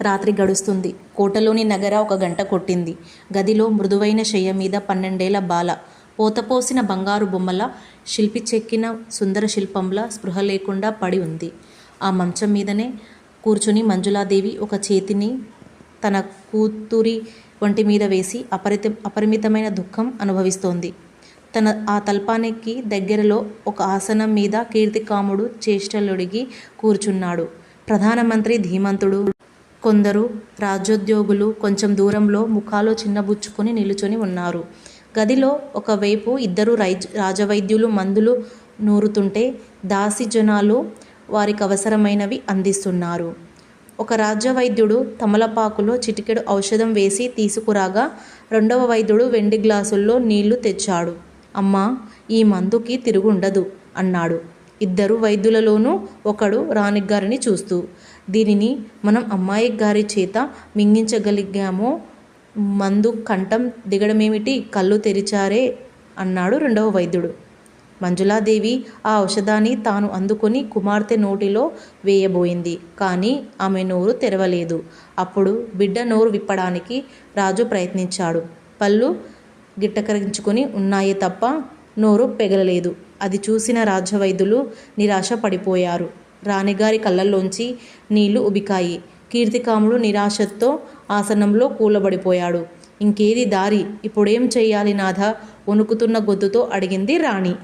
రాత్రి గడుస్తుంది. కోటలోని నగర ఒక గంట కొట్టింది. గదిలో మృదువైన శయ్య మీద పన్నెండేళ్ళ బాల. పోతపోసిన బంగారు బొమ్మల శిల్పి చెక్కిన సుందర శిల్పంలా స్పృహ లేకుండా పడి ఉంది. ఆ మంచం మీదనే కూర్చుని మంజులాదేవి ఒక చేతిని తన కూతురి ఒంటి మీద వేసి అపరిత అపరిమితమైన దుఃఖం అనుభవిస్తోంది. తన ఆ తల్పానికి దగ్గరలో ఒక ఆసనం మీద కీర్తికాముడు చేష్టలుడిగి కూర్చున్నాడు. ప్రధానమంత్రి ధీమంతుడు కొందరు రాజ్యోద్యోగులు కొంచెం దూరంలో ముఖాలు చిన్నబుచ్చుకొని నిలుచొని ఉన్నారు. గదిలో ఒకవైపు ఇద్దరు రైజ్ రాజవైద్యులు మందులు నూరుతుంటే దాసి జనాలు వారికి అవసరమైనవి అందిస్తున్నారు. ఒక రాజవైద్యుడు తమలపాకులో చిటికెడు ఔషధం వేసి తీసుకురాగా రెండవ వైద్యుడు వెండి గ్లాసుల్లో నీళ్ళు తెచ్చాడు. అమ్మా ఈ మందుకి తిరుగుండదు అన్నాడు. ఇద్దరు వైద్యులలోనూ ఒకడు రాణిగారిని చూస్తూ దీనిని మనం అమ్మాయి గారి చేత మింగించగలిగామో? మందు కంఠం దిగడమేమిటి? కళ్ళు తెరిచారే? అన్నాడు రెండవ వైద్యుడు. మంజులాదేవి ఆ ఔషధాన్ని తాను అందుకొని కుమార్తె నోటిలో వేయబోయింది కానీ ఆమె నోరు తెరవలేదు. అప్పుడు బిడ్డ నోరు విప్పడానికి రాజు ప్రయత్నించాడు. పళ్ళు గిట్టకరించుకొని ఉన్నాయే తప్ప నోరు పెగలలేదు. అది చూసిన రాజ్యవైద్యులు నిరాశ పడిపోయారు రాణిగారి కళ్ళల్లోంచి నీళ్ళు ఉబికాయి. కీర్తికాముడు నిరాశతో ఆసనంలో కూలబడిపోయాడు. ఇంకేది దారి? ఇప్పుడేం చెయ్యాలి నాథ? వణుకుతున్న గొద్దుతో అడిగింది రాణి.